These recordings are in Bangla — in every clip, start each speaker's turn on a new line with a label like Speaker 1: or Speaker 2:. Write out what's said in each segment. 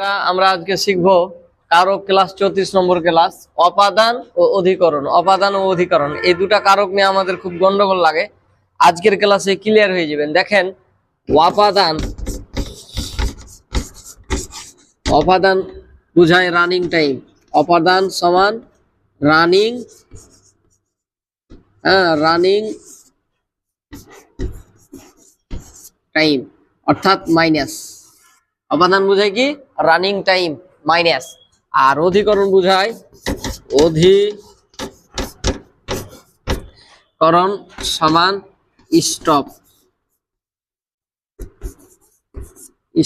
Speaker 1: আমরা- আজকে শিখব কারক ক্লাস চৌত্রিশ নম্বর ক্লাস, অপাদান ও অধিকরণ, অপাদান ও অধিকরণ। এই দুটা কারক নিয়ে আমাদের খুব গন্ডগোল লাগে। আজকের ক্লাসে ক্লিয়ার হয়ে যাবেন। দেখেন, অপাদান অপাদান বুঝায় রানিং টাইম অপাদান সমান রানিং হ্যাঁ রানিং টাইম অর্থাৎ মাইনাস অপাদান বোঝায় কি? রানিং টাইম মাইনাস আর অধিকরণ বোঝায় অধিকরণ সমান স্টপ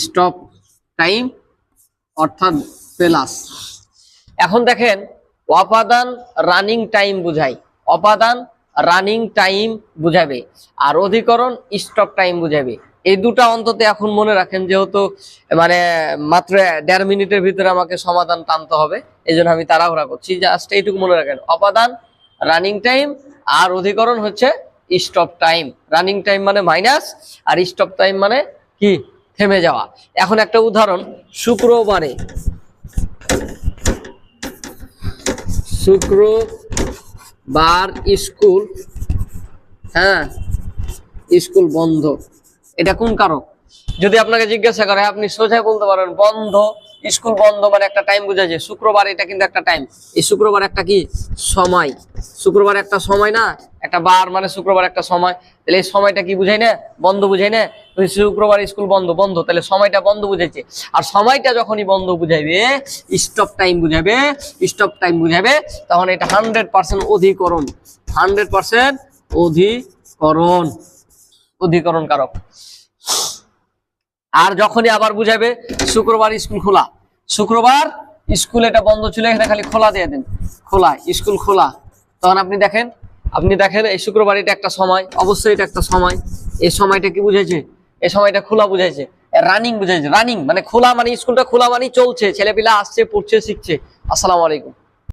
Speaker 1: স্টপ টাইম অর্থাৎ প্লাস এখন দেখেন, অপাদান রানিং টাইম বুঝায়। অপাদান রানিং টাইম বুঝাবে। আর অধিকরণ স্টপ টাইম বুঝাবে। এই দুটা অন্তত এখন মনে রাখেন, যেহেতু মানে মাত্র দেড় মিনিটের ভিতরে আমাকে সমাধান টানতে হবে এই জন্য আমি তাড়াহুড়া করছি। জাস্ট এইটুকু মনে রাখেন অপাদান রানিং টাইম আর অধিকরণ হচ্ছে স্টপ টাইম রানিং টাইম মানে মাইনাস আর স্টপ টাইম মানে কি? থেমে যাওয়া। এখন একটা উদাহরণ, শুক্রবারে। শুক্রবার স্কুল হ্যাঁ স্কুল বন্ধ। এটা কোন কারক? যদি আপনাকে জিজ্ঞাসা করে, আপনি সোজাই বলতে পারেন, বন্ধ, স্কুল বন্ধ মানে একটা টাইম বোঝাচ্ছে শুক্রবার এটা কিন্তু একটা টাইম এই শুক্রবার একটা কি? সময়। শুক্রবার একটা সময় না? একটা বার মানে শুক্রবার একটা সময়। তাহলে এই সময়টা কি বুঝাই না? বন্ধ বুঝাই না? শুক্রবার স্কুল বন্ধ বন্ধ, তাহলে সময়টা বন্ধ বুঝাইছে। আর সময়টা যখনই বন্ধ বুঝাইবে স্টপ টাইম বুঝাবে স্টপ টাইম বুঝাবে তখন এটা হান্ড্রেড পার্সেন্ট অধিকরণ। হান্ড্রেড পার্সেন্ট অধিকরণ। অধিকরণ কারক আর যখনই আবার বুঝাবে, শুক্রবার স্কুল খোলা। শুক্রবার স্কুল এটা বন্ধ ছিল, এখানে খালি খোলা দিয়ে দেন। খোলা, স্কুল খোলা। তখন আপনি দেখেন আপনি দেখেন এই শুক্রবার এটা একটা সময়, অবশ্যই এটা একটা সময়। এই সময়টা কি বুঝাইছে? এই সময়টা খোলা বুঝাইছে। রানিং বুঝাইছে রানিং মানে খোলা মানে স্কুলটা খোলা মানে চলছে, ছেলেপিলা আসছে, পড়ছে, শিখছে। আসসালামু আলাইকুম।